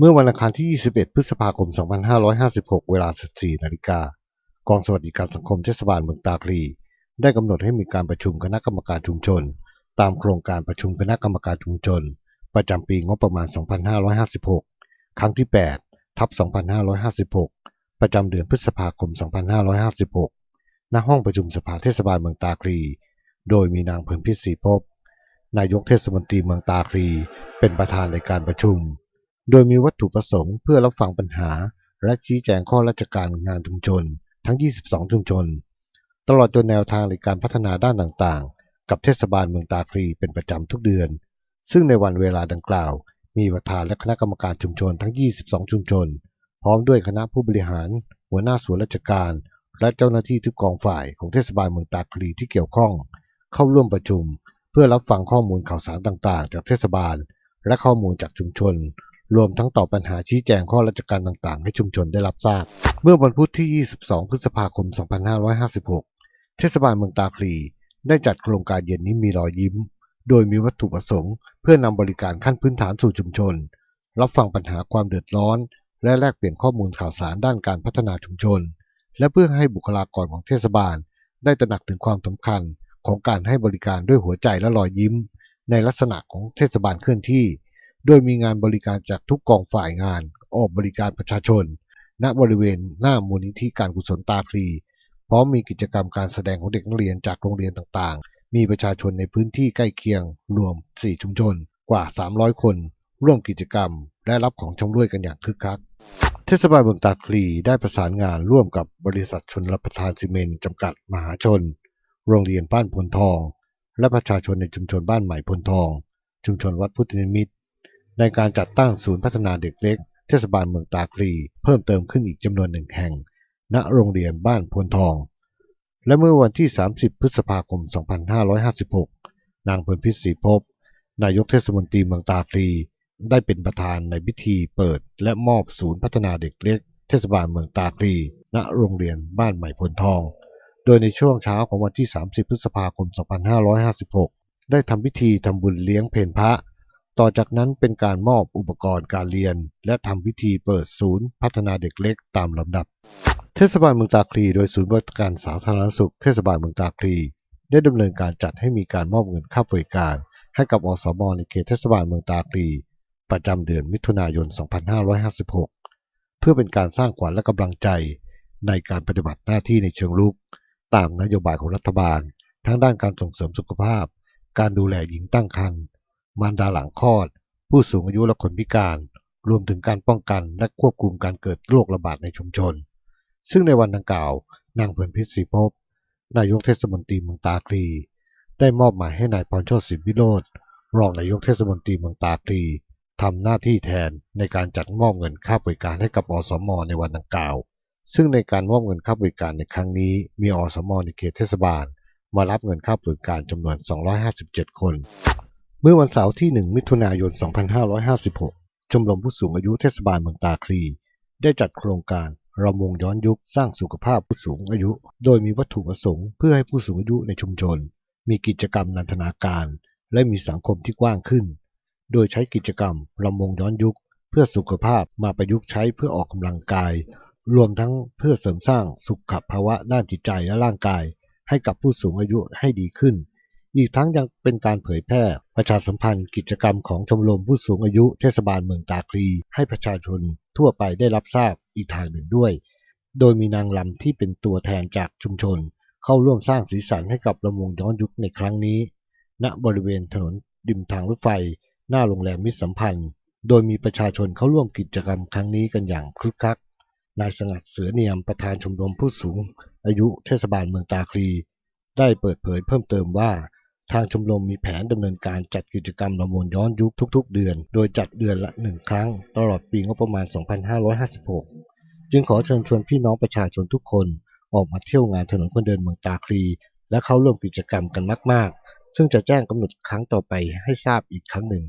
เมื่อวันอังคารที่ 21 พฤษภาคม 2556 เวลา 14 นาฬิกา กองสวัสดิการสังคมเทศบาลเมืองตาคลี ได้กำหนดให้มีการประชุมคณะกรรมการชุมชน ตามโครงการประชุมคณะกรรมการชุมชน ประจำปีงบประมาณ 2556 ครั้งที่ 8 ทับ 2556 ประจำเดือนพฤษภาคม 2556 ณ ห้องประชุมสภาเทศบาลเมืองตาคลี โดยมีนางเพิ่มพิศรีภพนายกเทศมนตรีเมืองตาคลี เป็นประธานในการประชุม โดยมีวัตถุประสงค์เพื่อรับฟังปัญหา และชี้แจงข้อราชการงานชุมชน ทั้ง 22 ชุมชน ตลอดจนแนวทางในการพัฒนาด้านต่างๆ กับเทศบาลเมืองตาคลีเป็นประจำทุกเดือน ซึ่งในวันเวลาดังกล่าว มีประธานและคณะกรรมการชุมชนทั้ง 22 ชุมชน พร้อมด้วยคณะผู้บริหาร หัวหน้าส่วนราชการ และเจ้าหน้าที่ทุกกองฝ่ายของเทศบาลเมืองตาคลีที่เกี่ยวข้อง เข้าร่วมประชุม เพื่อรับฟังข้อมูลข่าวสารต่างๆ จากเทศบาล และข้อมูลจากชุมชน รวมทั้งตอบปัญหาชี้แจงข้อราชการต่างๆ ให้ชุมชนได้รับทราบ เมื่อวันพุธที่ 22 พฤษภาคม 2556 เทศบาลเมืองตาคลีได้จัดโครงการเย็นนี้มีรอยยิ้ม โดยมีวัตถุประสงค์ เพื่อนำบริการขั้นพื้นฐานสู่ชุมชน รับฟังปัญหาความเดือดร้อน และแลกเปลี่ยนข้อมูลข่าวสารด้านการพัฒนาชุมชน และเพื่อให้บุคลากรของเทศบาล ได้ตระหนักถึงความสำคัญของการให้บริการด้วยหัวใจและรอยยิ้ม ในลักษณะของเทศบาลเคลื่อนที่ โดยมีงานบริการจากทุกกองฝ่ายงานออกบริการประชาชน ณบริเวณหน้ามูลนิธิการกุศลตาคลีพร้อมมีกิจกรรมการแสดงของเด็กนักเรียนจากโรงเรียนต่างๆ มีประชาชนในพื้นที่ใกล้เคียง รวม 4 ชุมชน กว่า 300 คน ร่วมกิจกรรม และรับของชำร่วยกันอย่างคึกคัก เทศบาลเมืองตาคลีได้ประสานงานร่วมกับบริษัทชนรับประทานซีเมนต์จำกัดมหาชน โรงเรียนบ้านพลทอง และประชาชนในชุมชนบ้านใหม่พลทอง ชุมชนวัดพุทธนิมิตร ในการจัดตั้งศูนย์พัฒนาเด็กเล็ก เทศบาลเมืองตาคลี เพิ่มเติมขึ้นอีกจำนวนหนึ่งแห่ง ณโรงเรียนบ้านพลทอง และเมื่อวันที่ 30 พฤษภาคม 2556 นางเพลินพิศรีภพนายกเทศมนตรีเมืองตาคลี ได้เป็นประธานในพิธีเปิด และมอบศูนย์พัฒนาเด็กเล็ก เทศบาลเมืองตาคลี ณโรงเรียนบ้านใหม่พลทอง โดยในช่วงเช้าของวันที่ 30 พฤษภาคม 2556 ได้ทำพิธีทำบุญเลี้ยงเพลพระ ต่อจากนั้นเป็นการมอบอุปกรณ์การเรียน และทำพิธีเปิดศูนย์พัฒนาเด็กเล็กตามลำดับ เทศบาลเมืองตาคลีโดยศูนย์บริการสาธารณสุขเทศบาลเมืองตาคลีได้ดำเนินการจัดให้มีการมอบเงินค่าบริการ ให้กับอสมในเขตเทศบาลเมืองตาคลีประจำเดือนมิถุนายน 2556 เพื่อเป็นการสร้างขวัญและกำลังใจในการปฏิบัติหน้าที่ในเชิงรุก ตามนโยบายของรัฐบาล ทั้งด้านการส่งเสริมสุขภาพ การดูแลหญิงตั้งครรภ์ มารดาหลังคลอด ผู้สูงอายุและคนพิการ รวมถึงการป้องกันและควบคุมการเกิดโรคระบาดในชุมชน ซึ่งในวันดังกล่าว นางเพลินพิศรีภพนายกเทศมนตรีเมืองตาคลี ได้มอบหมายให้นายพรชติสินวิโรธรองนายกเทศมนตรีเมืองตาคลีทำหน้าที่แทนในการจัดมอบเงินค่าบริการให้กับอสม ในวันดังกล่าว ซึ่งในการมอบเงินค่าบริการในครั้งนี้ มีอสม ในเขตเทศบาล มารับเงินค่าบริการจำนวน 257 คน เมื่อวันเสาร์ที่ 1 มิถุนายน 2556 ชมรมผู้สูงอายุเทศบาลเมืองตาคลี ได้จัดโครงการรำวงย้อนยุคสร้างสุขภาพผู้สูงอายุ โดยมีวัตถุประสงค์เพื่อให้ผู้สูงอายุในชุมชน มีกิจกรรมนันทนาการ และมีสังคมที่กว้างขึ้น โดยใช้กิจกรรมรำวงย้อนยุค เพื่อสุขภาพมาประยุกต์ใช้เพื่อออกกำลังกาย รวมทั้งเพื่อเสริมสร้างสุขภาวะด้านจิตใจและร่างกาย ให้กับผู้สูงอายุให้ดีขึ้น อีกทั้งยังเป็นการเผยแพร่ ประชาสัมพันธ์กิจกรรมของชมรมผู้สูงอายุเทศบาลเมืองตาคลี ให้ประชาชนทั่วไปได้รับทราบอีกทางหนึ่งด้วย โดยมีนางลำที่เป็นตัวแทนจากชุมชน เข้าร่วมสร้างสีสันให้กับลำวงย้อนยุคในครั้งนี้ ณบริเวณถนนริมทางรถไฟ หน้าโรงแรมมิตรสัมพันธ์ โดยมีประชาชนเข้าร่วมกิจกรรมครั้งนี้กันอย่างคึกคักนายสงัดเสือเนียมประธานชมรมผู้สูง อายุเทศบาลเมืองตาคลี ได้เปิดเผยเพิ่มเติมว่า ทางชมรมมีแผนดำเนินการจัดกิจกรรมระมวลย้อนยุคทุกๆ เดือน โดยจัดเดือนละหนึ่งครั้ง ตลอดปีงบประมาณ 2556 จึงขอเชิญชวนพี่น้องประชาชนทุกคน ออกมาเที่ยวงานถนนคนเดินเมืองตาคลี และเข้าร่วมกิจกรรมกันมาก ๆ ซึ่งจะแจ้งกำหนดครั้งต่อไปให้ทราบอีกครั้งหนึ่ง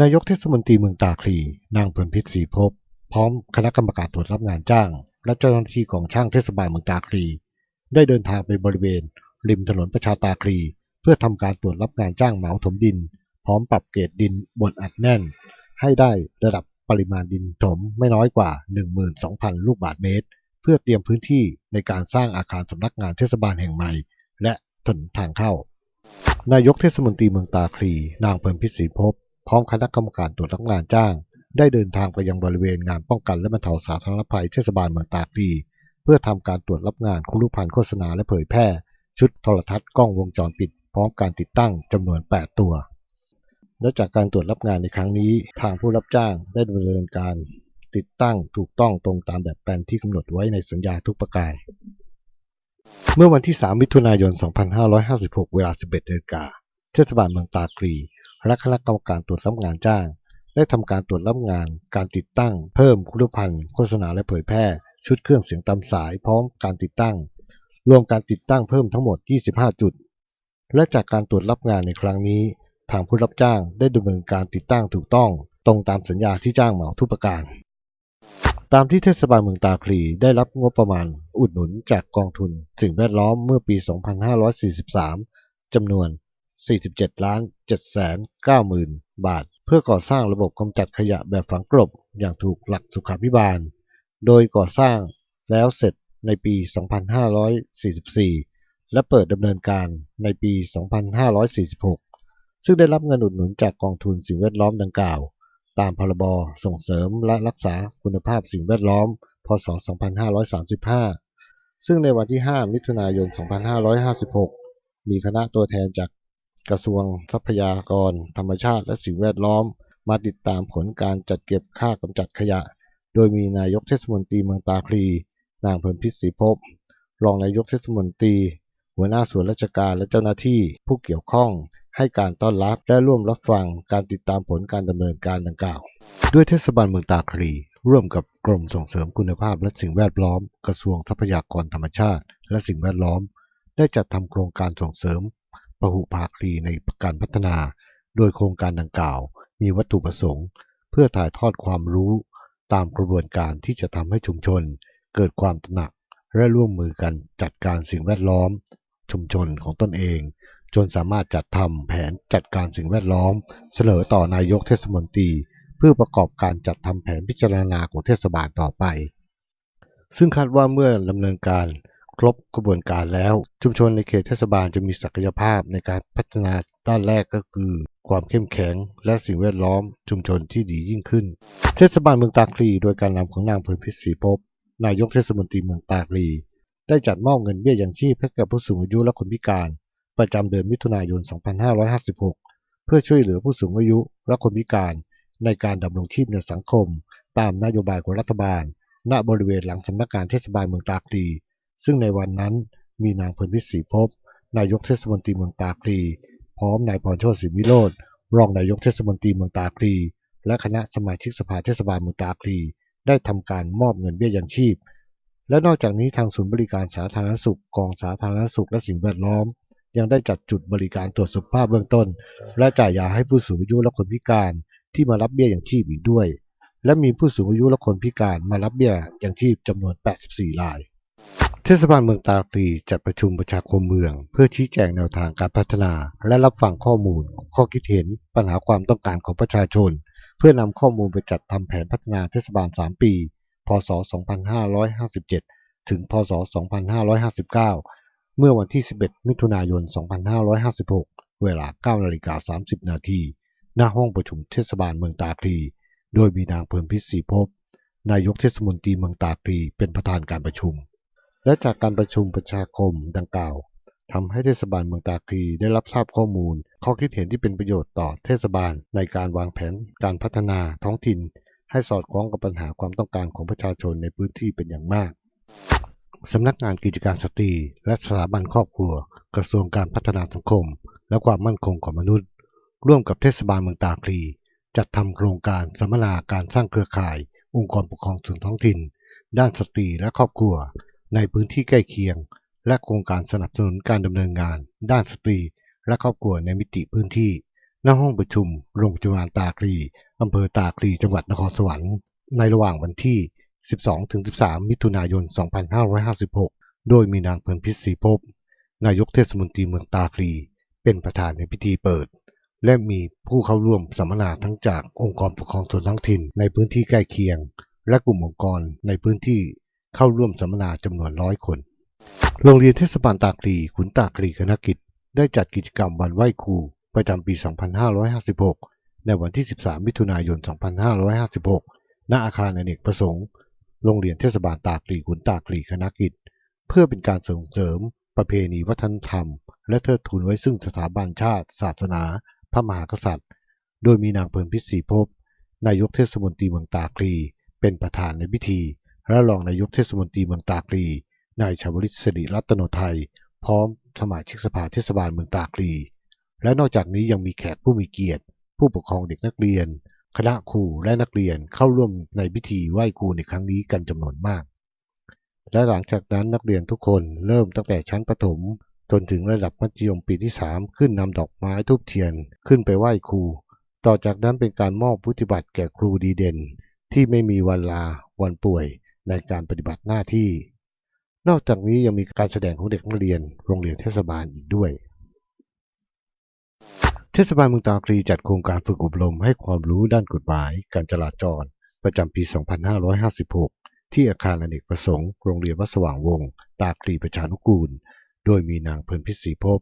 นายกเทศมนตรีเมืองตาคลี นางเพลินพิษศรีภพพร้อมคณะกรรมการตรวจรับงานจ้าง และเจ้าหน้าที่ของช่างเทศบาลเมืองตาคลี ได้เดินทางไปบริเวณ ริมถนนประชาตาคลี เพื่อทำการตรวจรับงานจ้างเหมาถมดิน พร้อมปรับเกรดดินบนอัดแน่น ให้ได้ระดับปริมาณดินถมไม่น้อยกว่า 12,000 ลูกบาศก์เมตร เพื่อเตรียมพื้นที่ในการสร้างอาคารสำนักงานเทศบาลแห่งใหม่ และถนนทางเข้า นายกเทศมนตรีเมืองตาคลี นางเพลินพิศรีภพพร้อมคณะกรรมการตรวจรับงานจ้าง ได้เดินทางไปยังบริเวณงานป้องกันและบรรเทาสาธารณภัยเทศบาลเมืองตาคลี เพื่อทำการตรวจรับงานคุรูปพันธ์โฆษณาและเผยแพร่ ชุดโทรทัศน์กล้องวงจรปิด พร้อมการติดตั้งจำนวน 8 ตัว และจากการตรวจรับงานในครั้งนี้ ทางผู้รับจ้างได้ดำเนินการติดตั้งถูกต้องตรงตามแบบแปลนที่กำหนดไว้ในสัญญาทุกประการ เมื่อวันที่ 3 มิถุนายน 2556 เวลา 11นาฬิกาเทศบาลเมืองตาคลีและคณะกรรมการตรวจรับงานจ้าง ได้ทำการตรวจรับงาน การติดตั้ง เพิ่มคุณรูปพันธ์โฆษณาและเผยแพร่ ชุดเครื่องเสียงตามสายพร้อมการติดตั้ง รวมการติดตั้งเพิ่มทั้งหมด 25 จุด และจากการตรวจรับงานในครั้งนี้ ทางผู้รับจ้างได้ดำเนินการติดตั้งถูกต้อง ตรงตามสัญญาที่จ้างเหมาทุกประการ ตามที่เทศบาลเมืองตาคลีได้รับงบประมาณ อุดหนุนจากกองทุนสิ่งแวดล้อมเมื่อปี 2543 จำนวน 47ล้าน7แสน9หมื่นบาท เพื่อก่อสร้างระบบกำจัดขยะแบบฝังกลบอย่างถูกหลักสุขาภิบาล โดยก่อสร้างแล้วเสร็จ ในปี 2544 และเปิดดำเนินการในปี 2546 ซึ่งได้รับเงินอุดหนุนจากกองทุนสิ่งแวดล้อมดังกล่าว ตามพรบส่งเสริมและรักษาคุณภาพสิ่งแวดล้อม พศ 2535 ซึ่งในวันที่ 5 มิถุนายน 2556 มีคณะตัวแทนจากกระทรวงทรัพยากร ธรรมชาติและสิ่งแวดล้อม มาติดตามผลการจัดเก็บค่ากำจัดขยะ โดยมีนายกเทศมนตรีเมืองตาคลี นางเพลินพิศรีภพรองนายกเทศมนตรี หัวหน้าส่วนราชการและเจ้าหน้าที่ผู้เกี่ยวข้องให้การต้อนรับและร่วมรับฟังการติดตามผลการดำเนินการดังกล่าว ด้วยเทศบาลเมืองตาคลีร่วมกับกรมส่งเสริมคุณภาพและสิ่งแวดล้อม กระทรวงทรัพยากรธรรมชาติ และสิ่งแวดล้อม ได้จัดทำโครงการส่งเสริมพหุภาคีในการพัฒนา โดยโครงการดังกล่าว มีวัตถุประสงค์ เพื่อถ่ายทอดความรู้ ตามกระบวนการที่จะทำให้ชุมชน เกิดความตระหนักและร่วมมือกันจัดการสิ่งแวดล้อม ชุมชนของตนเอง จนสามารถจัดทำแผนจัดการสิ่งแวดล้อม เสนอต่อนายกเทศมนตรี เพื่อประกอบการจัดทำแผนพิจารณาของเทศบาลต่อไป ซึ่งคาดว่าเมื่อดำเนินการครบกระบวนการแล้ว ชุมชนในเขตเทศบาลจะมีศักยภาพในการพัฒนาด้านแรกก็คือ ความเข้มแข็ง และสิ่งแวดล้อมชุมชนที่ดียิ่งขึ้น เทศบาลเมืองตาคลีโดยการนำของนางเพลินพิศรีภพ นายกเทศมนตรีเมืองตาคลี ได้จัดมอบเงินเบี้ยยังชีพให้แก่ผู้สูงอายุและคนพิการ ประจำเดือนมิถุนายน 2556 เพื่อช่วยเหลือผู้สูงอายุและคนพิการ ในการดำรงชีพในสังคม ตามนโยบายของรัฐบาล ณบริเวณหลังสำนักงานเทศบาลเมืองตาคลี ซึ่งในวันนั้นมีนางเพลินพิศรีภพนายกเทศมนตรีเมืองตาคลี พร้อมนายพรโชติศิวิโรธรองนายกเทศมนตรีเมืองตาคลี และคณะสมาชิกสภาเทศบาลเมืองตาคลี ได้ทำการมอบเงินเบี้ยยังชีพ และนอกจากนี้ทางศูนย์บริการสาธารณสุขกองสาธารณสุขและสิ่งแวดล้อม ยังได้จัดจุดบริการตรวจสุขภาพเบื้องต้น และจ่ายยาให้ผู้สูงอายุและคนพิการที่มารับเบี้ยยังชีพอีกด้วย และมีผู้สูงอายุและคนพิการมารับเบี้ยยังชีพจำนวน 84 ราย เทศบาลเมืองตาคลีจัดประชุมประชาคมเมือง เพื่อชี้แจงแนวทางการพัฒนา และรับฟังข้อมูล ข้อคิดเห็น ปัญหาความต้องการของประชาชน เพื่อนำข้อมูลไปจัดทำแผนพัฒนาเทศบาล 3 ปี พศ 2557 ถึง พศ 2559 เมื่อวันที่ 11 มิถุนายน 2556 เวลา 9 นาฬิกา 30 นาที หน้าห้องประชุมเทศบาลเมืองตาคลี โดยมีนางเพลินพิศรีภพนายกเทศมนตรีเมืองตาคลีเป็นประธานการประชุม และจากการประชุมประชาคมดังกล่าว ทำให้เทศบาลเมืองตาคลีได้รับทราบข้อมูล ข้อคิดเห็นที่เป็นประโยชน์ต่อเทศบาลในการวางแผนการพัฒนาท้องถิ่น ให้สอดคล้องกับปัญหาความต้องการของประชาชนในพื้นที่เป็นอย่างมากสำนักงานกิจการสตรี และสถาบันครอบครัว กระทรวงการพัฒนาสังคม และความมั่นคงของมนุษย์ ร่วมกับเทศบาลเมืองตาคลี จัดทำโครงการสัมมนาการสร้างเครือข่าย องค์กรปกครองส่วนท้องถิ่น ด้านสตรีและครอบครัว ในพื้นที่ใกล้เคียง และโครงการสนับสนุนการดำเนินงาน ด้านสตรี และครอบครัวในมิติพื้นที่ ณ ห้องประชุม โรงพยาบาลตาคลีอำเภอตาคลีจังหวัดนครสวรรค์ ในระหว่างวันที่ 12-13 มิถุนายน 2556 โดยมีนางเพลินพิศรีภพ นายกเทศมนตรีเมืองตาคลี เป็นประธานในพิธีเปิด และมีผู้เข้าร่วมสัมมนาทั้งจากองค์กรปกครองส่วนท้องถิ่นในพื้นที่ใกล้เคียง และกลุ่มองค์กรในพื้นที่เข้าร่วมสัมมนาจำนวนร้อยคน โรงเรียนเทศบาลตาคลีขุนตาคลีคณกิจ ได้จัดกิจกรรมวันไหว้ครู ประจำปี 2556 ในวันที่ 13 มิถุนายน 2556 ณ อาคารอเนกประสงค์ โรงเรียนเทศบาลตาคลีขุนตาคลีคณกิจ เพื่อเป็นการส่งเสริม ประเพณีวัฒนธรรม และเทิดทูนไว้ซึ่งสถาบันชาติ ศาสนา พระมหากษัตริย์ โดยมีนางเพลินพิศรีภพนายกเทศมนตรีเมืองตาคลีเป็นประธานในพิธี และรองนายกเทศมนตรีเมืองตาคลี นายชาวลิตสิริรัตนไทย พร้อมสมาชิกสภาเทศบาลเมืองตาคลี และนอกจากนี้ยังมีแขกผู้มีเกียรติ ผู้ปกครองเด็กนักเรียน คณะครูและนักเรียนเข้าร่วมในพิธีไหว้ครูในครั้งนี้กันจำนวนมาก และหลังจากนั้นนักเรียนทุกคนเริ่มตั้งแต่ชั้นประถม จนถึงระดับมัธยมปีที่ 3 ขึ้นนำดอกไม้ทูบเทียนขึ้นไปไหว้ครู ต่อจากนั้นเป็นการมอบวุฒิบัตรแก่ครูดีเด่น ที่ไม่มีวันลาวันป่วยในการปฏิบัติหน้าที่ นอกจากนี้ยังมีการแสดงของเด็กนักเรียนโรงเรียนเทศบาลอีกด้วย เทศบาลเมืองตาคลีจัดโครงการฝึกอบรมให้ความรู้ด้านกฎหมาย การจราจร ประจำปี 2556 ที่อาคารอเนกประสงค์โรงเรียนวัดสว่างวงศ์ตาคลีประชานุกูล โดยมีนางเพลินพิศรีภพ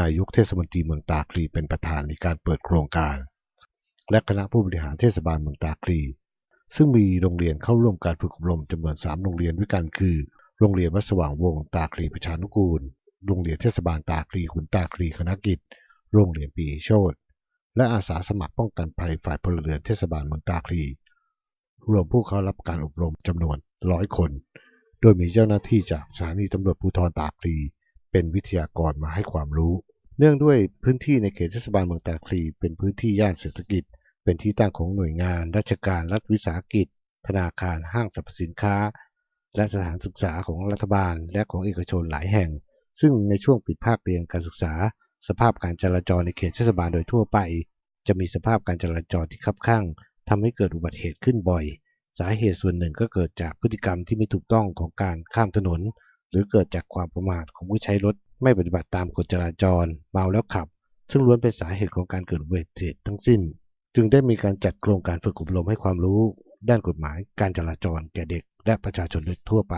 นายกเทศมนตรีเมืองตาคลีเป็นประธานในการเปิดโครงการ และคณะผู้บริหารเทศบาลเมืองตาคลี ซึ่งมีโรงเรียนเข้าร่วมการฝึกอบรมจำนวน 3 โรงเรียนด้วยกันคือ โรงเรียนวัดสว่างวงศ์ตาคลีประชานุกูล โรงเรียนเทศบาลตาคลีขุนตาคลีคณกิจ โรงเรียนปีโชตและอาสาสมัครป้องกันภัยฝ่ายพลเรือนเทศบาลเมืองตาคลี รวมผู้เข้ารับการอบรมจำนวนร้อยคน โดยมีเจ้าหน้าที่จากสถานีตำรวจภูธรตาคลี เป็นวิทยากรมาให้ความรู้ เนื่องด้วยพื้นที่ในเขตเทศบาลเมืองตาคลี เป็นพื้นที่ย่านเศรษฐกิจ เป็นที่ตั้งของหน่วยงาน ราชการรัฐวิสาหกิจ ธนาคารห้างสรรพสินค้า และสถานศึกษาของรัฐบาลและของเอกชนหลายแห่ง ซึ่งในช่วงปิดภาคเรียนการศึกษา สภาพการจราจรในเขตเทศบาลโดยทั่วไป จะมีสภาพการจราจรที่คับข้างทำให้เกิดอุบัติเหตุขึ้นบ่อย สาเหตุส่วนหนึ่งก็เกิดจากพฤติกรรมที่ไม่ถูกต้องของการข้ามถนน หรือเกิดจากความประมาทของผู้ใช้รถไม่ปฏิบัติตามกฎจราจร เมาแล้วขับ ซึ่งล้วนเป็นสาเหตุของการเกิดอุบัติเหตุทั้งสิ้น จึงได้มีการจัดโครงการฝึกอบรมให้ความรู้ ด้านกฎหมายการจราจรแก่เด็กและประชาชนโดยทั่วไป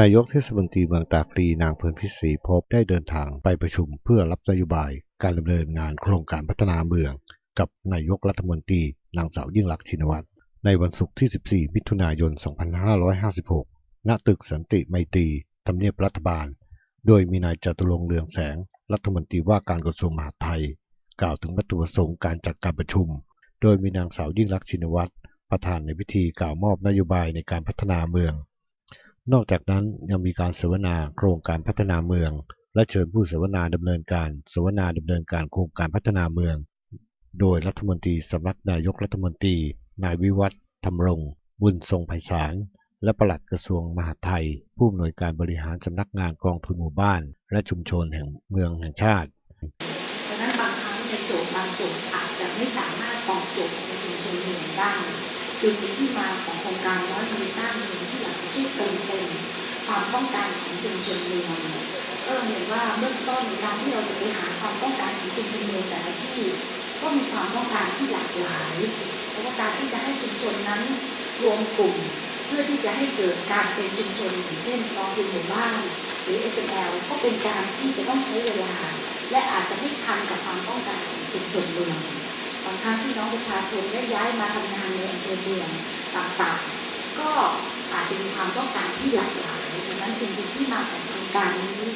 นายกเทศมนตรีเมืองตากรีนางเพลินพิศรีพบได้เดินทางไปประชุมเพื่อรับนโยบายการดำเนินงานโครงการพัฒนาเมือง กับนายกรัฐมนตรีนางสาวยิ่งลักษณ์ชินวัตรในวันศุกร์ที่ 14 มิถุนายน 2556 ณ ตึกสันติไมตรีทำเนียบรัฐบาล โดยมีนายจตุรงเรืองแสง รัฐมนตรีว่าการกระทรวงมหาดไทย กล่าวถึงวัตถุประสงค์การจัดการประชุม โดยมีนางสาวยิ่งลักษณ์ชินวัตร ประธานในพิธีกล่าวมอบนโยบายในการพัฒนาเมือง นอกจากนั้นยังมีการเสวนาโครงการพัฒนาเมือง และเชิญผู้เสวนาดำเนินการเสวนาดำเนินการโครงการพัฒนาเมือง โดยรัฐมนตรีสำนักนายกรัฐมนตรี นายวิวัฒน์ธรรมรง บุญทรงไพศาลและปลัดกระทรวงมหาดไทย ผู้อำนวยการบริหารสำนักงานกองทุนหมู่บ้าน และชุมชนแห่งเมืองแห่งชาติเพราะฉะนั้นบางครั้งในโจทย์บางโจทย์อาจจะไม่สามารถตอบโจทย์ในชุมชนเมืองได้ จึงเป็นที่มาของโครงการร้อยมือสร้างเมืองที่อยากจะช่วยเติมเต็มความต้องการของชุมชนเมืองก็เห็นว่าเบื้องต้นการที่เราจะไปหาความต้องการของชุมชนเมืองแต่ละที่ ก็มีความต้องการที่หลากหลายเพราะว่าการที่จะให้ชุมชนนั้นรวมกลุ่ม เพื่อที่จะให้เกิดการเป็นชุมชนอย่างเช่นกองทุนหมู่บ้าน หรือ SML ก็เป็นการที่จะต้องใช้เวลา และอาจจะไม่ทันกับความต้องการของชุมชนเมือง บางครั้งที่น้องประชาชนได้ย้ายมาทำงานในอำเภอเมืองต่างๆ ก็อาจจะมีความต้องการที่หลากหลายดังนั้นจึงเป็นที่มาของโครงการนี้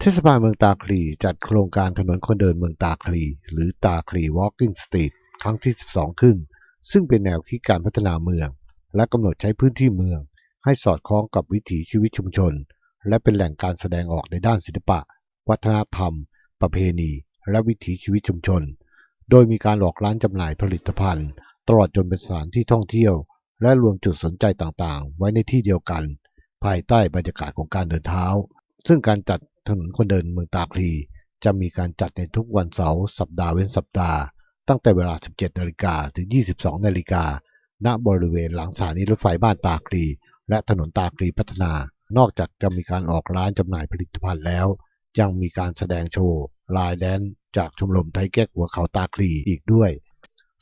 เทศบาลเมืองตาคลีจัดโครงการถนนคนเดินเมืองตาคลี หรือตาคลี Walking Street ครั้งที่ 12 ขึ้น ซึ่งเป็นแนวคิดการพัฒนาเมือง และกำหนดใช้พื้นที่เมือง ให้สอดคล้องกับวิถีชีวิตชุมชน และเป็นแหล่งการแสดงออกในด้านศิลปะ วัฒนธรรม ประเพณี และวิถีชีวิตชุมชน โดยมีการหลอกร้านจำหน่ายผลิตภัณฑ์ ตลอดจนเป็นสถานที่ท่องเที่ยว และรวมจุดสนใจต่างๆ ไว้ในที่เดียวกัน ภายใต้บรรยากาศของการเดินเท้า ซึ่งการจัดถนนคนเดินเมืองตาคลี จะมีการจัดในทุกวันเสาร์สัปดาห์เว้นสัปดาห์ ตั้งแต่เวลา 17 นาฬิกาถึง 22 นาฬิกา ณ บริเวณหลังสถานีรถไฟบ้านตาคลี และถนนตาคลีพัฒนา นอกจากจะมีการออกร้านจำหน่ายผลิตภัณฑ์แล้ว ยังมีการแสดงโชว์ลายแดน จากชมรมไทยแก้หัวเขาตาคลีอีกด้วย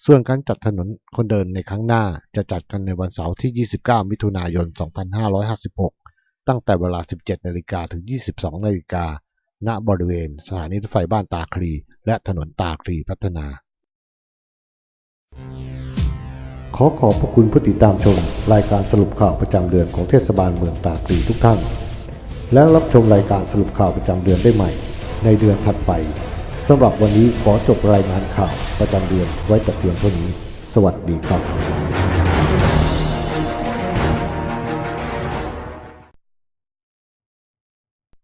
ส่วนการจัดถนนคนเดินในครั้งหน้าจะจัดกันในวันเสาร์ที่ 29 มิถุนายน 2556 ตั้งแต่เวลา 17 นาฬิกาถึง 22 นาฬิกา ณ บริเวณสถานีรถไฟบ้านตาคลี และถนนตาคลีพัฒนา ขอขอบพระคุณผู้ติดตามชม รายการสรุปข่าวประจำเดือนของเทศบาลเมืองตาคลีทุกท่านแล้วรับชมรายการสรุปข่าวประจำเดือนได้ใหม่ ในเดือนถัดไป สำหรับวันนี้ขอจบรายงานข่าวประจำเดือนไว้แต่เพียงเท่านี้ สวัสดีครับ